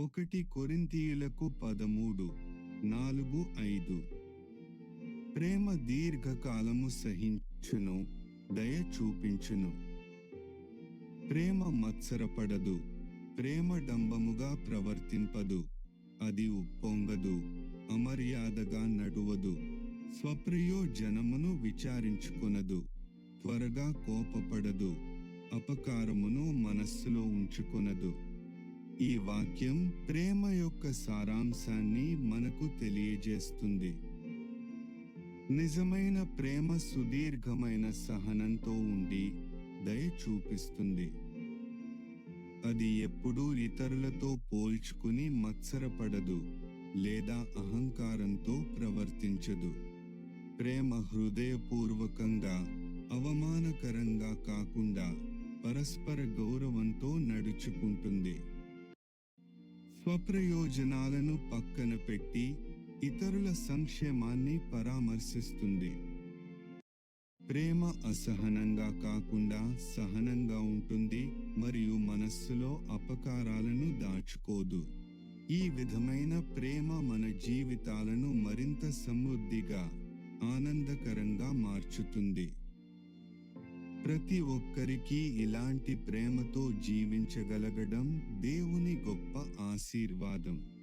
ఒకటి కొరింతీయులకు పదమూడు నాలుగు ఐదు. ప్రేమ దీర్ఘకాలము సహించును దయ చూపించును. ప్రేమ మత్సరపడదు ప్రేమ డంబముగా ప్రవర్తింపదు. అది ఉప్పొంగదు అమర్యాదగా నడువదు. స్వప్రయోజనమును విచారించుకొనదు త్వరగా కోపపడదు అపకారమును మనస్సులో ఉంచుకొనదు. ఈ వాక్యం ప్రేమ యొక్క సారాంశాన్ని మనకు తెలియజేస్తుంది. నిజమైన ప్రేమ సుదీర్ఘమైన సహనంతో ఉండి దయ చూపిస్తుంది. అది ఎప్పుడూ ఇతరులతో పోల్చుకుని మత్సరపడదు లేదా అహంకారంతో ప్రవర్తించదు. ప్రేమ హృదయపూర్వకంగా అవమానకరంగా కాకుండా పరస్పర గౌరవంతో నడుచుకుంటుంది. స్వప్రయోజనాలను పక్కన పెట్టి ఇతరుల సంక్షేమాన్ని పరామర్శిస్తుంది. ప్రేమ అసహనంగా కాకుండా సహనంగా ఉంటుంది మరియు మనస్సులో అపకారాలను దాచుకోదు. ఈ విధమైన ప్రేమ మన జీవితాలను మరింత సమృద్ధిగా ఆనందకరంగా మార్చుతుంది. ప్రతి ఒక్కరికి ఇలాంటి ప్రేమతో జీవించగలగడం దేవుని గొప్ప ఆశీర్వాదం.